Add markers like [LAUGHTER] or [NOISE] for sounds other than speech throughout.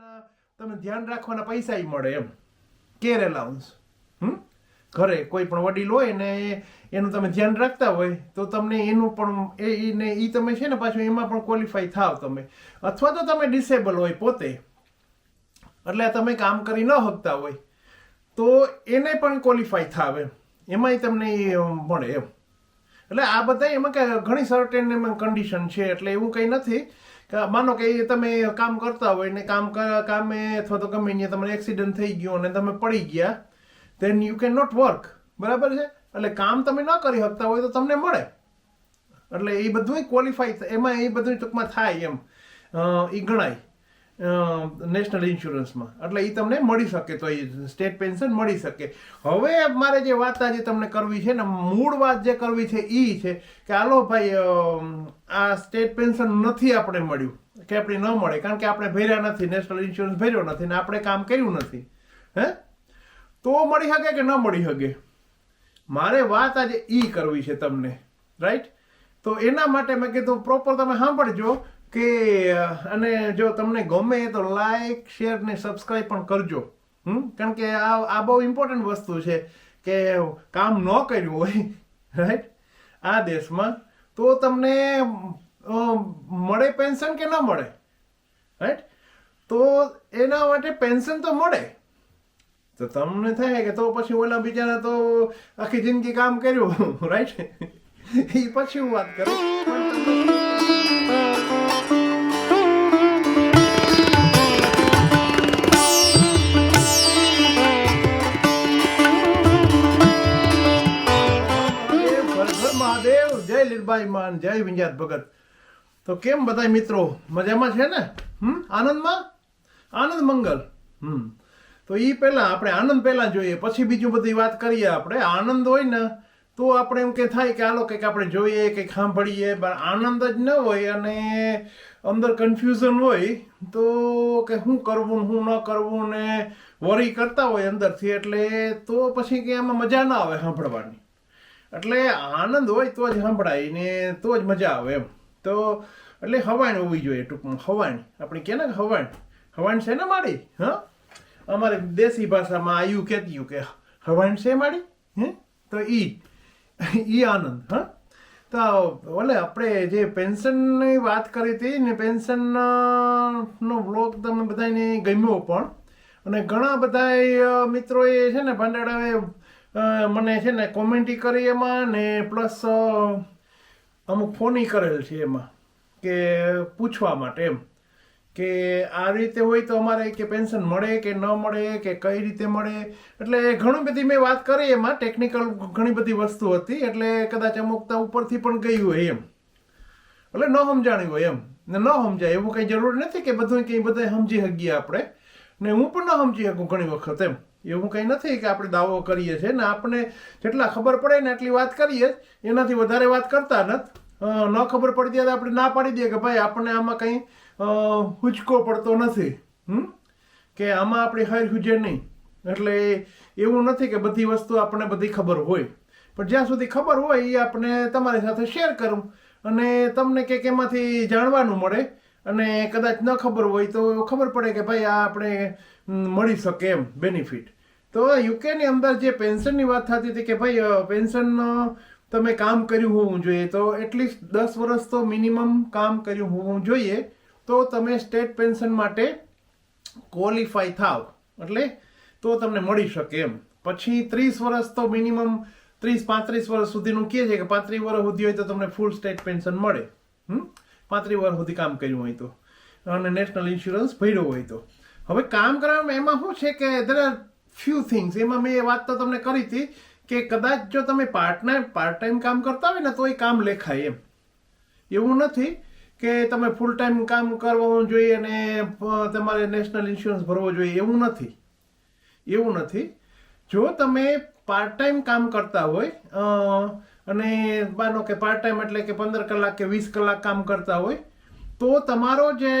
તમારા તમે ધ્યાન રાખવાના પૈસા એ મળે એમ. કેર એલાઉન્સ હમ? ઘરે કોઈ પણ વડીલ હોય ને એનું તમે ધ્યાન રાખતા હોય, તો તમને એનું પણ એ ને એ તમે છે ને પાછું એમાં પણ ક્વોલિફાય થાવ તમે. અથવા તો તમે ડિસેબલ હોય પોતે. એટલે તમે કામ કરી ન શકતા હોય, તો એને પણ ક્વોલિફાય થાવ એમ. એમાંય તમને મળે એમ. એટલે આ બધા એમાં ઘણી સર્ટેન એમાં કન્ડિશન છે, એટલે એવું કંઈ નથી. માનો કે તમે કામ કરતા હોય ને કામ કામે અથવા તો ગમે ત્યાં તમારે એક્સિડન્ટ થઈ ગયો અને તમે પડી ગયા then you can not work બરાબર છે? એટલે કામ તમે ન કરી શકતા હોય તો તમને મળે. એટલે એ બધું ક્વોલિફાય એમાં એ બધું ટૂંકમાં થાય એમ. એ ગણાય. નેશનલ ઇન્સ્યોરન્સમાં એટલે એ તમને મળી શકે, તો એ સ્ટેટ પેન્શન મળી શકે. હવે મારે જે વાત આજે તમને કરવી છે ને, મૂળ વાત જે કરવી છે એ છે કે હાલો ભાઈ આ સ્ટેટ પેન્શન નથી આપણે મળ્યું, કે આપણે ન મળે, કારણ કે આપણે ભર્યા નથી નેશનલ ઇન્સ્યોરન્સ ભર્યો નથી ને આપણે કામ કર્યું નથી. હે? તો મળી શકે કે ન મળી શકે? મારે વાત આજે એ કરવી છે તમને રાઈટ તો એના માટે મેં કીધું પ્રોપર તમે સાંભળજો કે, અને જો તમને ગમે તો લાઈક શેર ને સબસ્ક્રાઈબ પણ કરજો. હમ? કારણ કે આ આ બહુ ઇમ્પોર્ટન્ટ વસ્તુ છે કે કામ ન કર્યું હોય [LAUGHS] રાઈટ આ દેશમાં તો તમને મળે પેન્શન કે ન મળે? રાઈટ તો એના માટે પેન્શન તો મળે. તો તમને થાય કે તો પછી ઓલા બિચારા તો આખી જિંદગી કામ કર્યું [LAUGHS] રાઈટ [LAUGHS] એ પછી હું વાત કરું. જય લીલબાઈ માન, જય વિંજાત ભગત. તો કેમ બધા મિત્રો મજામાં છે ને? હમ? આનંદમાં? આનંદ મંગલ. હમ. તો એ પહેલા આપણે આનંદ પહેલા જોઈએ, પછી બીજું બધી વાત કરીએ આપણે. આનંદ હોય ને, તો આપણે એમ કે થાય કે આલો કંઈક આપણે જોઈએ, કંઈક સાંભળીએ આનંદ જ ન હોય અને અંદર કન્ફ્યુઝન હોય, તો કે શું કરવું શું ન કરવું ને વરી કરતા હોય અંદરથી, એટલે તો પછી કે એમાં મજા ના આવે સાંભળવાની. એટલે આનંદ હોય તો જ સંભળાય ને તો જ મજા આવે એમ. તો એટલે હવાણ હોવી જોઈએ ટૂંકમાં હવાણ. આપણે કે ને હવાણ. હવાણ છે ને માડી હા? અમારે દેશી ભાષામાં આવ્યું કહેતી કે હવાણ છે માડી હે? તો ઈ ઈ આનંદ હા? તો ઓલે આપણે જે પેન્શનની વાત કરી હતી ને પેન્શનનો બ્લોગ તમે બધાને ગમ્યો પણ. અને ઘણા બધા મિત્રોએ છે ને ભાંડાડાએ અ, મને છે ને કોમેન્ટી કરી એમાં ને પ્લસ અમુક ફોની કરેલ છે એમાં કે પૂછવા માટે એમ. કે આ રીતે હોય તો અમારે કે પેન્શન મળે કે ન મળે, કે કઈ રીતે મળે? એટલે ઘણી બધી મેં વાત કરી એમાં ટેકનિકલ ઘણી બધી વસ્તુ હતી, એટલે કદાચ અમુક તો ઉપરથી પણ ગઈ હોય એમ. એટલે ન સમજાણ્યું હોય એમ. ને ન સમજાય, એવું કંઈ જરૂર નથી કે બધું કંઈ બધા સમજી શકીએ આપણે. ને હું પણ ન સમજી શકું ઘણી વખત એમ. એવું કંઈ નથી કે આપણે દાવો કરીએ છીએ. ને આપણે જેટલા ખબર પડે ને એટલી વાત કરીએ જ. એનાથી વધારે વાત કરતા નથી. ન ખબર પડતી તો આપણે ના પાડી દઈએ કે ભાઈ, આપણને આમાં કંઈ હુચકો પડતો નથી. કે આમાં આપણે હાર હુજે નહીં. એટલે એવું નથી કે બધી વસ્તુ આપણને બધી ખબર હોય. પણ જ્યાં સુધી ખબર હોય, એ આપણે તમારી સાથે શેર કરું. અને તમને કંઈક એમાંથી જાણવાનું મળે અને કદાચ ન ખબર હોય તો ખબર પડે કે ભાઈ આ આપણે મળી શકે એમ બેનિફિટ તો યુકેની અંદર જે પેન્શનની વાત થતી હતી કે ભાઈ પેન્શન તમે કામ કર્યું હોવું જોઈએ, તો એટલીસ્ટ દસ વર્ષ તો મિનિમમ કામ કર્યું હોવું જોઈએ, તો તમે સ્ટેટ પેન્શન માટે ક્વોલિફાય થાવ, એટલે તો તમને મળી શકે એમ. પછી ત્રીસ વર્ષ તો મિનિમમ ત્રીસ પાંત્રીસ વર્ષ સુધીનું કહે છે કે પાંત્રીસ વર્ષ સુધી હોય તો તમને ફૂલ સ્ટેટ પેન્શન મળે. હમ? પાંત્રીસ વર્ષ સુધી કામ કર્યું હોય તો. અને નેશનલ ઇન્સ્યોરન્સ ભર્યો હોય તો. હવે કામ કરવામાં એમાં શું છે કે there આર ફ્યુ થિંગ્સ એમાં મેં એ વાત તો તમને કરી હતી કે કદાચ જો તમે પાર્ટ પાર્ટ ટાઈમ કામ કરતા હોય ને તો એ કામ લેખાય એમ. એવું નથી કે તમે ફૂલ ટાઈમ કામ કરવું જોઈએ અને તમારે નેશનલ ઇન્સ્યોરન્સ ભરવો જોઈએ. એવું નથી. એવું નથી. જો તમે પાર્ટ ટાઈમ કામ કરતા હોય અને માનો કે પાર્ટ ટાઈમ એટલે કે પંદર કલાક કે વીસ કલાક કામ કરતા હોય, તો તમારો જે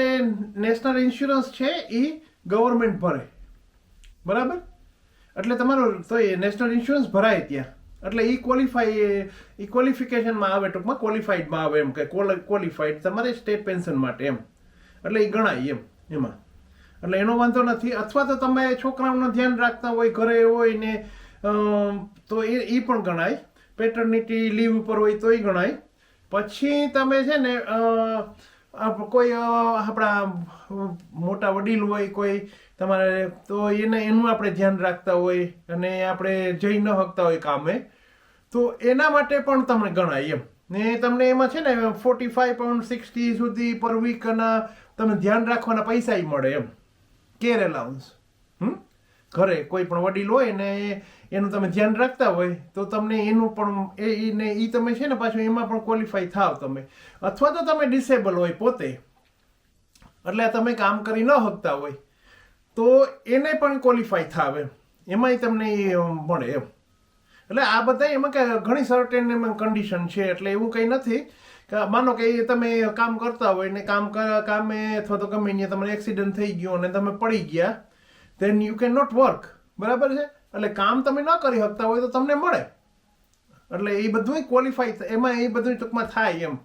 નેશનલ ઇન્સ્યોરન્સ છે એ ગવર્મેન્ટ ભરે. બરાબર? એટલે તમારો, તો એ નેશનલ ઇન્સ્યોરન્સ ભરાય ત્યાં. એટલે એ ક્વોલિફાઈ એ ક્વોલિફિકેશનમાં આવે, ટૂંકમાં ક્વોલિફાઈડમાં આવે એમ કે ક્વોલિફાઈડ તમારે સ્ટેટ પેન્શન માટે એમ. એટલે એ ગણાય એમ, એમાં. એટલે એનો વાંધો નથી. અથવા તો તમે છોકરાઓનું ધ્યાન રાખતા હોય, ઘરે હોય ને તો એ એ પણ ગણાય. પેટર્નિટી લીવ ઉપર હોય તોય ગણાય. પછી તમે છે ને કોઈ આપણા મોટા વડીલ હોય કોઈ તમારે, તો એને, એનું આપણે ધ્યાન રાખતા હોય અને આપણે જઈ ન શકતા હોય કામે, તો એના માટે પણ તમને ગણાય એમ. ને તમને એમાં છે ને ફોર્ટી ફાઈવ પાઉન્ડ સિક્સટી સુધી પર વીકના તમે ધ્યાન રાખવાના પૈસા મળે એમ. કેર એલાઉન્સ હમ? ઘરે કોઈ પણ વડીલ હોય ને એનું તમે ધ્યાન રાખતા હોય તો તમને એનું પણ એ ને એ તમે છે ને પાછું એમાં પણ ક્વોલિફાય થાવ તમે. અથવા તો તમે ડિસેબલ હોય પોતે. એટલે તમે કામ કરી ન શકતા હોય. તો એને પણ ક્વોલિફાય થાવ એમ. એમાંય તમને એ મળે એમ. એટલે આ બધા એમાં કે ઘણી સર્ટેન કન્ડિશન છે, એટલે એવું કંઈ નથી. કે માનો કે એ તમે કામ કરતા હોય ને કામ કામે અથવા તો ગમે તમને એક્સિડન્ટ થઈ ગયો અને તમે પડી ગયા then you can not work બરાબર છે? એટલે કામ તમે ન કરી શકતા હોય તો તમને મળે. એટલે એ બધું ક્વોલિફાય એમાં એ બધું ટૂંકમાં થાય એમ.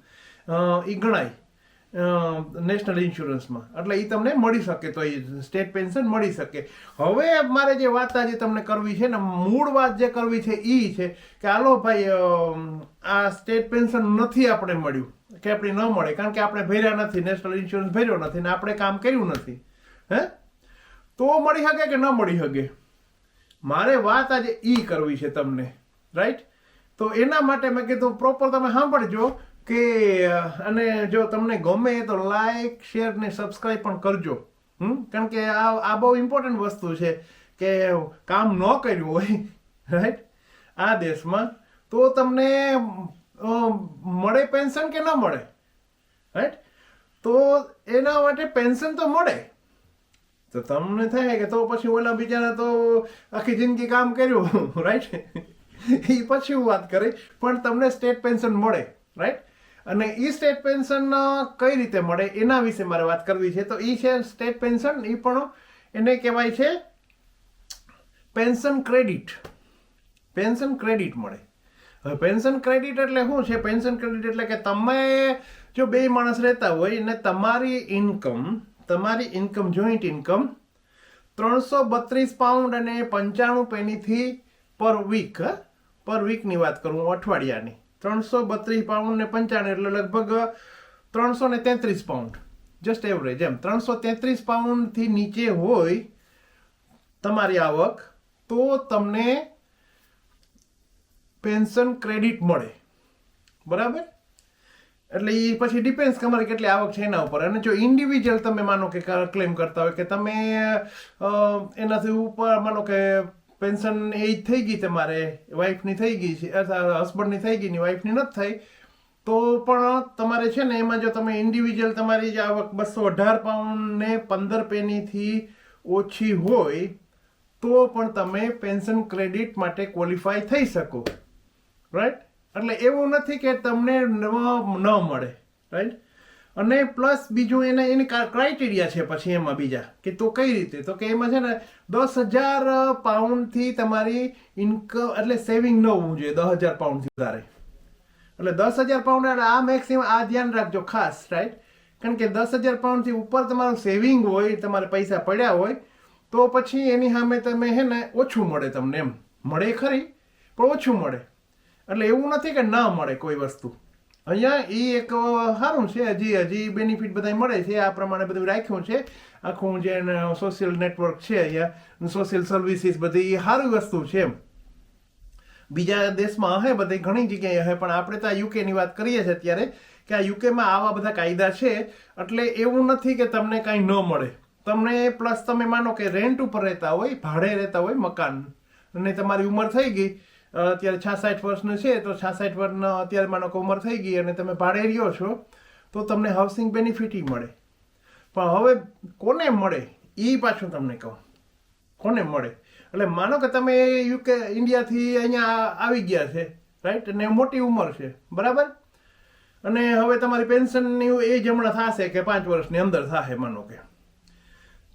એ ગણાય. નેશનલ ઇન્સ્યોરન્સમાં એટલે એ તમને મળી શકે તો એ સ્ટેટ પેન્શન મળી શકે. હવે મારે જે વાત આજે તમને કરવી છે ને, મૂળ વાત જે કરવી છે એ છે કે હાલો ભાઈ આ સ્ટેટ પેન્શન નથી આપણે મળ્યું, કે આપણે ન મળે, કારણ કે આપણે ભર્યા નથી નેશનલ ઇન્સ્યોરન્સ ભર્યો નથી ને આપણે કામ કર્યું નથી. હે? તો મળી શકે કે ન મળી શકે? મારે વાત આજે ઈ કરવી છે તમને રાઈટ તો એના માટે મેં કીધું પ્રોપર તમે સાંભળજો કે, અને જો તમને ગમે તો લાઈક શેર ને સબસ્ક્રાઈબ પણ કરજો. હમ? કારણ કે આ આ બહુ ઇમ્પોર્ટન્ટ વસ્તુ છે કે કામ ન કર્યું હોય રાઈટ આ દેશમાં તો તમને મળે પેન્શન કે ન મળે રાઈટ તો એના માટે પેન્શન તો મળે. તો તમને થાય કે તો પછી ઓલા બિચારા તો આખી જિંદગી કામ કર્યું [LAUGHS] રાઈટ એ પછી હું વાત કરી પણ તમને સ્ટેટ પેન્શન મળે રાઈટ અને એ સ્ટેટ પેન્શન કઈ રીતે મળે એના વિશે મારે વાત કરવી છે. તો એ છે સ્ટેટ પેન્શન એ પણ એને કહેવાય છે પેન્શન ક્રેડિટ પેન્શન ક્રેડિટ મળે. હવે પેન્શન ક્રેડિટ એટલે શું છે? પેન્શન ક્રેડિટ એટલે કે તમે જો બે માણસ રહેતા હોય ને તમારી ઇન્કમ તમારી ઇન્કમ જોઈન્ટ ઇન્કમ ત્રણસો બત્રીસ પાઉન્ડ અને પંચાણું પેનીથી પર વીક પર વીકની વાત કરું હું, અઠવાડિયાની. ત્રણસો બત્રીસ પાઉન્ડ ને પંચાણું એટલે લગભગ ત્રણસો ને તેત્રીસ પાઉન્ડ જસ્ટ એવરેજ એમ. ત્રણસો તેત્રીસ પાઉન્ડથી નીચે હોય તમારી આવક, તો તમને પેન્શન ક્રેડિટ મળે. બરાબર? એટલે એ પછી ડિપેન્ડ તમારી કેટલી આવક છે એના ઉપર. અને જો ઇન્ડિવિજ્યુઅલ તમે માનો કે ક્લેમ કરતા હોય કે તમે એનાથી ઉપર માનો કે પેન્શન એજ થઈ ગઈ તમારે વાઈફની થઈ ગઈ છે અથવા હસબન્ડની થઈ ગઈ ની વાઈફની નથી થઈ, તો પણ તમારે છે ને એમાં જો તમે ઇન્ડિવિજ્યુઅલ તમારી જે આવક બસો અઢાર પાઉન્ડ ને પંદર પેનીથી ઓછી હોય, તો પણ તમે પેન્શન ક્રેડિટ માટે ક્વોલિફાય થઈ શકો. રાઈટ એટલે એવું નથી કે તમને ન મળે રાઈટ અને પ્લસ બીજું એને, એની ક્રાઇટેરિયા છે પછી એમાં બીજા, કે તો કઈ રીતે? તો કે એમાં છે ને, દસ હજાર પાઉન્ડથી તમારી ઇન્કમ એટલે સેવિંગ ન હોવું જોઈએ, દસ હજાર પાઉન્ડથી વધારે. એટલે દસ હજાર પાઉન્ડ એટલે આ મેક્સિમમ આ ધ્યાન રાખજો ખાસ રાઈટ કારણ કે દસ હજાર પાઉન્ડથી ઉપર તમારું સેવિંગ હોય, તમારે પૈસા પડ્યા હોય, તો પછી એની સામે તમે હે ને, ઓછું મળે તમને એમ. મળે ખરી, પણ ઓછું મળે. એટલે એવું નથી કે ના મળે કોઈ વસ્તુ. અહીંયા એ એક સારું છે, હજી હજી બેનિફિટ બધા મળે છે. આ પ્રમાણે બધું રાખ્યું છે. આખું જે સોશિયલ નેટવર્ક છે અહીંયા સોશિયલ સર્વિસીસ બધી એ સારી વસ્તુ છે એમ. બીજા દેશમાં હે બધી ઘણી જગ્યાએ હે, પણ આપણે તો આ યુકેની વાત કરીએ છીએ અત્યારે કે આ યુકેમાં આવા બધા કાયદા છે, એટલે એવું નથી કે તમને કાંઈ ન મળે. તમને પ્લસ તમે માનો કે રેન્ટ ઉપર રહેતા હોય, ભાડે રહેતા હોય મકાન, અને તમારી ઉંમર થઈ ગઈ અત્યારે છાસઠ વર્ષનું છે, તો છાસઠ વર્ષનો અત્યારે માનો ઉંમર થઈ ગઈ અને તમે ભાડે રહ્યો છો, તો તમને હાઉસિંગ બેનિફિટ મળે. પણ હવે કોને મળે? એ પાછું તમને કહું. કોને મળે? એટલે માનો કે તમે યુકે, ઇન્ડિયાથી અહીંયા આવી ગયા છે રાઈટ અને મોટી ઉંમર છે, બરાબર? અને હવે તમારી પેન્શનની એજ હમણાં થશે કે પાંચ વર્ષની અંદર થશે માનો કે.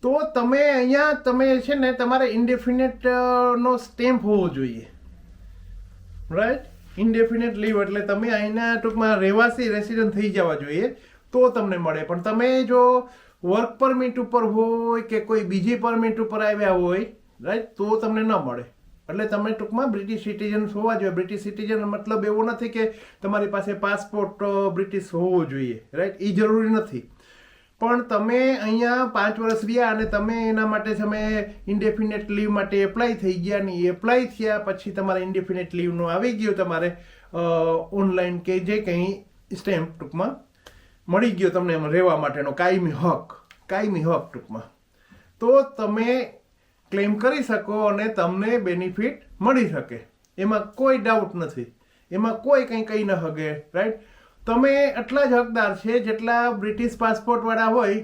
તો તમે અહીંયા, તમે છે ને તમારે ઇન્ડેફિનેટનો સ્ટેમ્પ હોવો જોઈએ. રાઈટ ઇન્ડેફિનેટ લીવ એટલે તમે અહીંના ટૂંકમાં રહેવાસી રેસિડન્ટ થઈ જવા જોઈએ, તો તમને મળે. પણ તમે જો વર્ક પરમિટ ઉપર હોય કે કોઈ બીજી પરમિટ ઉપર આવ્યા હોય રાઈટ તો તમને ન મળે. એટલે તમે ટૂંકમાં બ્રિટિશ સિટીઝન હોવા જોઈએ. બ્રિટિશ સિટીઝન મતલબ એવો નથી કે તમારી પાસે પાસપોર્ટ બ્રિટિશ હોવો જોઈએ. રાઈટ એ જરૂરી નથી. પણ તમે અહીંયા પાંચ વર્ષ રહ્યા અને તમે એના માટે તમે ઇન્ડેફિનેટ લીવ માટે એપ્લાય થઈ ગયા ને એપ્લાય થયા પછી તમારે ઇન્ડેફિનેટ લીવનું આવી ગયું તમારે ઓનલાઈન કે જે કંઈ સ્ટેમ્પ ટૂંકમાં મળી ગયો તમને એમાં રહેવા માટેનો કાયમી હક કાયમી હક ટૂંકમાં. તો તમે ક્લેમ કરી શકો અને તમને બેનિફિટ મળી શકે. એમાં કોઈ ડાઉટ નથી. એમાં કોઈ કંઈ કહી ન હગે રાઈટ તમે એટલા જ હકદાર છે જેટલા બ્રિટિશ પાસપોર્ટવાળા હોય,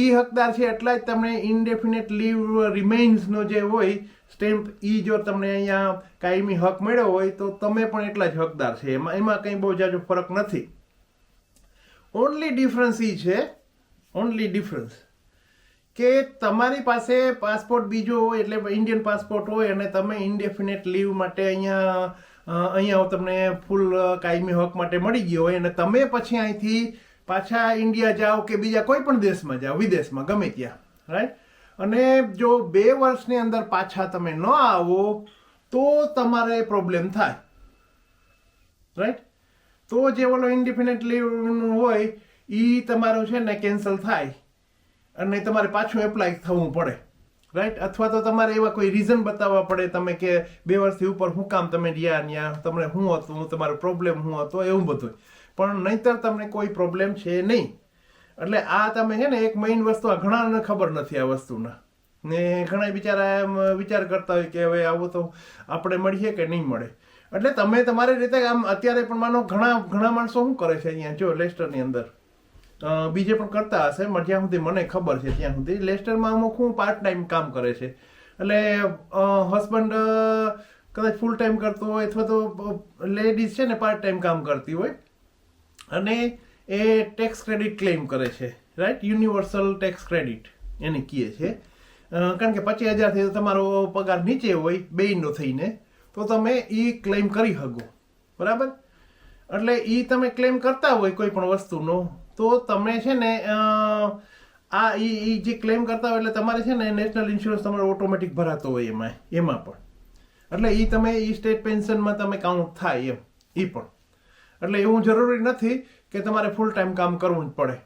ઈ હકદાર છે એટલા જ તમને ઇન્ડેફિનેટ લીવ રિમેઇન્સનો જે હોય સ્ટેમ્પ ઈ જો તમને અહીંયા કાયમી હક મળ્યો હોય, તો તમે પણ એટલા જ હકદાર છે. એમાં એમાં કંઈ બહુ જાજો ફરક નથી. ઓનલી ડિફરન્સ ઈ છે ઓનલી ડિફરન્સ કે તમારી પાસે પાસપોર્ટ બીજો હોય, એટલે ઇન્ડિયન પાસપોર્ટ હોય અને તમે ઇન્ડેફિનેટ લીવ માટે અહીંયા અહીંયા તમને ફૂલ કાયમી હક માટે મળી ગયો હોય અને તમે પછી અહીંથી પાછા ઇન્ડિયા જાઓ કે બીજા કોઈ પણ દેશમાં જાઓ, વિદેશમાં, ગમે ત્યાં રાઈટ અને જો બે વર્ષની અંદર પાછા તમે ન આવો, તો તમારે પ્રોબ્લેમ થાય રાઈટ તો જે ઓલો ઇન્ડિપેન્ડન્ટ લીવનું હોય એ તમારું છે ને કેન્સલ થાય, અને તમારે પાછું એપ્લાય થવું પડે. રાઈટ અથવા તો તમારે એવા કોઈ રીઝન બતાવવા પડે તમે કે બે વર્ષથી ઉપર હું કામ તમે રહ્યા ત્યાં તમને શું હતું તમારો પ્રોબ્લેમ શું હતો, એવું બધું પણ નહીતર તમને કોઈ પ્રોબ્લેમ છે નહીં. એટલે આ તમે છે ને એક મેઇન વસ્તુ, આ ઘણાને ખબર નથી આ વસ્તુના. ને ઘણા બિચારા એમ વિચાર કરતા હોય કે હવે આવું તો આપણે મળીએ કે નહીં મળે. એટલે તમે તમારી રીતે આમ અત્યારે પણ માનો ઘણા ઘણા માણસો શું કરે છે અહીંયા? જો લેસ્ટરની અંદર. બીજે પણ કરતા હશે. પણ જ્યાં સુધી મને ખબર છે ત્યાં સુધી. લેસ્ટરમાં અમુક હું પાર્ટ ટાઈમ કામ કરે છે. એટલે હસબન્ડ કદાચ ફૂલ ટાઈમ કરતો હોય અથવા તો લેડીઝ છે ને પાર્ટ ટાઈમ કામ કરતી હોય. અને એ ટેક્સ ક્રેડિટ ક્લેમ કરે છે. રાઈટ યુનિવર્સલ ટેક્સ ક્રેડિટ એને કહે છે. કારણ કે પચીસ હજારથી તમારો પગાર નીચે હોય બેયનો થઈને, તો તમે એ ક્લેમ કરી શકો. બરાબર? એટલે એ તમે ક્લેમ કરતા હોય કોઈ પણ વસ્તુનો તો તમે છે ને આ એ જે ક્લેમ કરતા હોય એટલે તમારે છે ને નેશનલ ઇન્સ્યોરન્સ તમારો ઓટોમેટિક ભરાતો હોય એમાં એમાં પણ. એટલે એ તમે એ સ્ટેટ પેન્શનમાં તમે કાઉન્ટ થાય એમ એ પણ. એટલે એવું જરૂરી નથી કે તમારે ફૂલ ટાઈમ કામ કરવું જ પડે.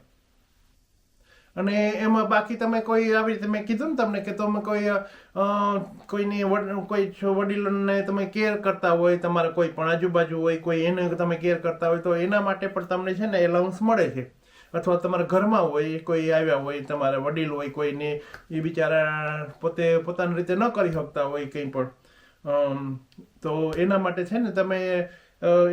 અને એમાં બાકી તમે કોઈ આવી રીતે મેં કીધું ને તમને કે તમે કોઈ કોઈની કોઈ વડીલોને તમે કેર કરતા હોય, તમારા કોઈ પણ આજુબાજુ હોય, કોઈ એને તમે કેર કરતા હોય, તો એના માટે પણ તમને છે ને એલાઉન્સ મળે છે. અથવા તમારા ઘરમાં હોય, કોઈ આવ્યા હોય, તમારા વડીલ હોય, કોઈને, એ બિચારા પોતે પોતાની રીતે ન કરી શકતા હોય કંઈ પણ. તો એના માટે છે ને તમે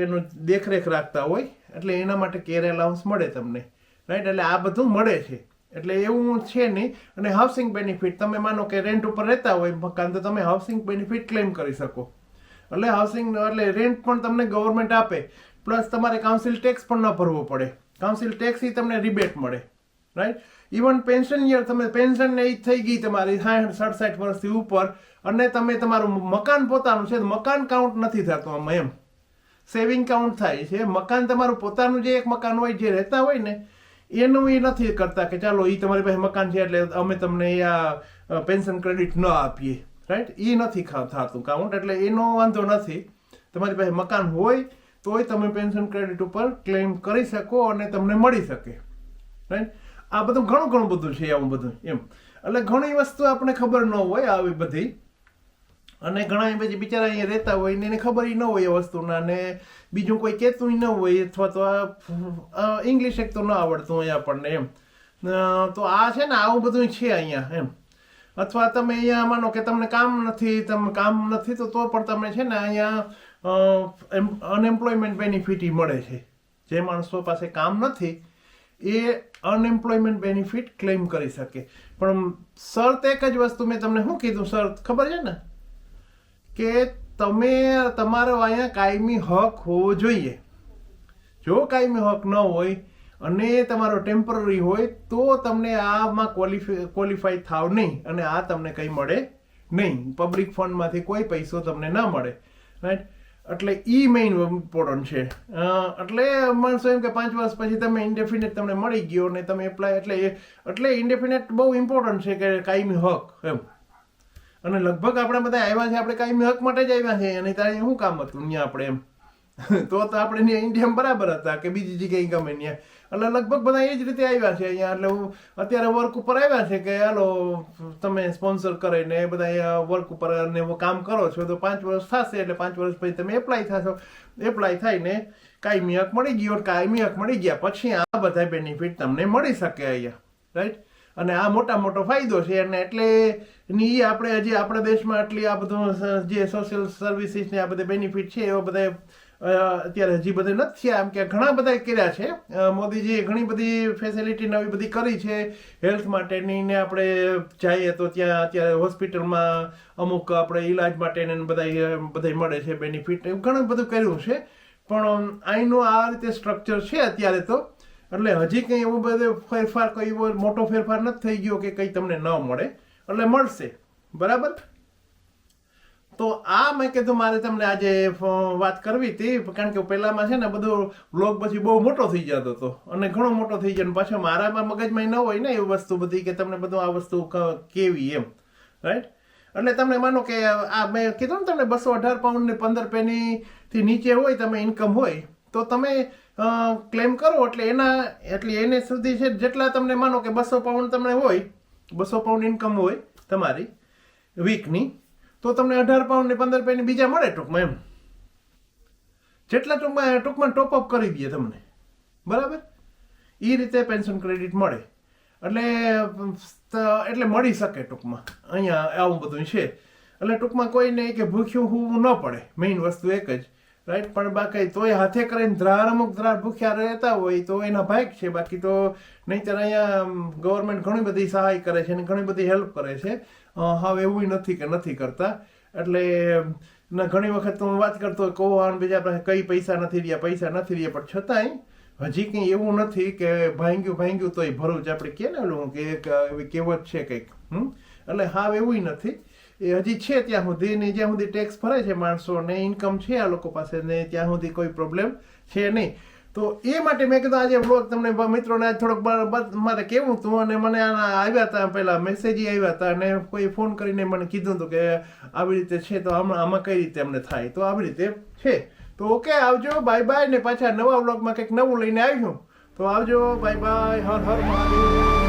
એનું દેખરેખ રાખતા હોય, એટલે એના માટે કેર એલાઉન્સ મળે તમને. રાઈટ એટલે આ બધું મળે છે. એટલે એવું છે નહીં. અને હાઉસિંગ બેનિફિટ તમે માનો કે રેન્ટ ઉપર રહેતા હોય મકાન, તો તમે હાઉસિંગ બેનિફિટ ક્લેમ કરી શકો. એટલે હાઉસિંગ એટલે રેન્ટ પણ તમને ગવર્મેન્ટ આપે. પ્લસ તમારે કાઉન્સિલ ટેક્સ પણ ન ભરવો પડે. કાઉન્સિલ ટેક્સ એ તમને રિબેટ મળે. રાઈટ ઇવન પેન્શન યર તમે પેન્શન ઈ થઈ ગઈ તમારી સાઠ, સડસઠ વર્ષથી ઉપર અને તમે તમારું મકાન પોતાનું છે મકાન કાઉન્ટ નથી થતું આમાં એમ. સેવિંગ કાઉન્ટ થાય છે. મકાન તમારું પોતાનું જે એક મકાન હોય, જે રહેતા હોય ને, એનું એ નથી કરતા કે ચાલો એ તમારી પાસે મકાન છે એટલે અમે તમને એ આ પેન્શન ક્રેડિટ ન આપીએ. રાઈટ એ નથી થતું કાઉન્ટ એટલે એનો વાંધો નથી. તમારી પાસે મકાન હોય તોય તમે પેન્શન ક્રેડિટ ઉપર ક્લેમ કરી શકો અને તમને મળી શકે. રાઈટ આ બધું ઘણું ઘણું બધું છે આવું બધું, એમ. એટલે ઘણી વસ્તુ આપણે ખબર ન હોય આવી બધી. અને ઘણા પછી બિચારા અહીંયા રહેતા હોય ને એને ખબર ન હોય એ વસ્તુના ને બીજું કોઈ કહેતું ન હોય અથવા તો ઇંગ્લિશ એક તો ન આવડતું હોય આપણને, એમ. તો આ છે ને આવું બધું છે અહીંયા, એમ. અથવા તમે અહીંયા માનો કે તમને કામ નથી તમે કામ નથી, તો તો પણ તમે છે ને અહીંયા અનએમ્પ્લોયમેન્ટ બેનિફિટ મળે છે. જે માણસો પાસે કામ નથી, એ અનએમ્પ્લોયમેન્ટ બેનિફિટ ક્લેમ કરી શકે. પણ શરત એક જ વસ્તુ મેં તમને શું કીધું? શરત ખબર છે ને? કે તમે, તમારો અહીંયા કાયમી હક હોવો જોઈએ. જો કાયમી હક ન હોય અને તમારો ટેમ્પરરી હોય, તો તમને આમાં ક્વોલિફાય ક્વોલિફાય થાવ નહીં અને આ તમને કંઈ મળે નહીં. પબ્લિક ફંડમાંથી કોઈ પૈસો તમને ન મળે. રાઈટ એટલે ઈ મેઇન ઇમ્પોર્ટન્ટ છે. એટલે માણસો એમ કે પાંચ વર્ષ પછી તમે ઇન્ડેફિનેટ તમને મળી ગયો ને તમે એપ્લાય એટલે એટલે ઇન્ડેફિનેટ બહુ ઇમ્પોર્ટન્ટ છે કે કાયમી હક, એમ. અને લગભગ આપણે બધા આવ્યા છે, આપણે કાયમી હક માટે જ આવ્યા છે, અને ત્યારે શું કામ હતું, અહીંયા આપણે એમ. [LAUGHS] તો તો આપણે ઇન્ડિયા બરાબર હતા કે બીજી જગ્યાએ ગમે ત્યાં. એટલે લગભગ બધા એ જ રીતે આવ્યા છે અહીંયા. એટલે હું અત્યારે વર્ક ઉપર આવ્યા છે કે, હાલો, તમે સ્પોન્સર કરીને એ બધા વર્ક ઉપર અને કામ કરો છો, તો પાંચ વર્ષ થશે એટલે પાંચ વર્ષ પછી તમે એપ્લાય થશો. એપ્લાય થઈને કાયમી હક મળી ગયો કાયમી હક મળી ગયા. પછી આ બધા બેનિફિટ તમને મળી શકે અહીંયા. રાઈટ અને આ મોટા મોટો ફાયદો છે. અને એટલે ની આપણે હજી આપણા દેશમાં આટલી આ બધું જે સોશિયલ સર્વિસીસ ને આ બધા બેનિફિટ છે, એવા બધા અત્યારે હજી બધે નથી થયા. એમ કે ઘણા બધા કર્યા છે. મોદીજીએ ઘણી બધી ફેસિલિટી નવી બધી કરી છે. હેલ્થ માટેની ને આપણે જઈએ તો ત્યાં અત્યારે હોસ્પિટલમાં અમુક આપણે ઈલાજ માટે ને બધા બધા મળે છે બેનિફિટ એવું ઘણું બધું કર્યું છે. પણ અહીંનું આ રીતે સ્ટ્રક્ચર છે અત્યારે તો. એટલે હજી કંઈ એવું બધું ફેરફાર કોઈ મોટો ફેરફાર નથી થઈ ગયો કે કંઈ તમને ન મળે. એટલે મળશે. બરાબર? તો આ મેં કીધું મારે તમને આજે વાત કરવી હતી, કારણ કે પહેલામાં છે ને બધું બ્લોગ પછી બહુ મોટો થઈ જતો હતો. અને ઘણો મોટો થઈ જાય પાછો મારામાં મગજમાં ન હોય ને એ વસ્તુ બધી કે તમને બધું આ વસ્તુ કેવી એમ. રાઈટ એટલે તમને માનો કે આ મેં કીધું ને તમને બસો અઢાર પાઉન્ડ ને પંદર પેનીથી નીચે હોય, તમે ઇન્કમ હોય, તો તમે ક્લેમ કરો એટલે એના, એટલે એને સુધી છે જેટલા તમને માનો કે બસો પાઉન્ડ તમને હોય, બસો પાઉન્ડ ઇન્કમ હોય તમારી વીકની તો તમને અઢાર પાઉન્ડ ને પંદર પેની બીજા મળે ટૂંકમાં એમ. જેટલા ટૂંકમાં ટૂંકમાં ટોપઅપ કરી દઈએ તમને. બરાબર? એ રીતે પેન્શન ક્રેડિટ મળે. એટલે એટલે મળી શકે ટૂંકમાં. અહીંયા આવું બધું છે. એટલે ટૂંકમાં કોઈને કે ભૂખ્યું હોવું ન પડે. મેઇન વસ્તુ એક જ. રાઈટ પણ બાકી તોય હાથે કરીને ધ્રાર અમુક ધ્રાર ભૂખ્યા રહેતા હોય તો એના ભાગ છે. બાકી તો નહીંતર અહીંયા ગવર્મેન્ટ ઘણી બધી સહાય કરે છે અને ઘણી બધી હેલ્પ કરે છે. હવે એવું નથી કે નથી કરતા. એટલે ઘણી વખત હું વાત કરતો કહો આને બીજા પાસે કઈ પૈસા નથી રહ્યા, પૈસા નથી રહ્યા. પણ છતાંય, હજી કંઈ એવું નથી કે ભાંગ્યું ભાંગ્યું તોય ભરૂચ આપણે કે ને ઓલું કે એવી કહેવત છે કંઈક, હમ? એટલે હા એવું નથી. એ હજી છે ત્યાં સુધી ને જ્યાં સુધી ટેક્સ ભરે છે માણસો ને ઇન્કમ છે આ લોકો પાસે ને, ત્યાં સુધી કોઈ પ્રોબ્લેમ છે નહીં. તો એ માટે મેં કીધું આજે બ્લોગ તમને મિત્રોને આજ થોડોક મારે કેવું હતું અને મને આના આવ્યા હતા પહેલાં મેસેજ આવ્યા હતા અને કોઈ ફોન કરીને મને કીધું હતું કે આવી રીતે છે તો આમાં આમાં કઈ રીતે અમને થાય? તો આવી રીતે છે. તો ઓકે આવજો. બાય બાય ને પાછા નવા બ્લોગમાં કંઈક નવું લઈને આવ્યું તો આવજો. Bye bye Har Har Mahadev.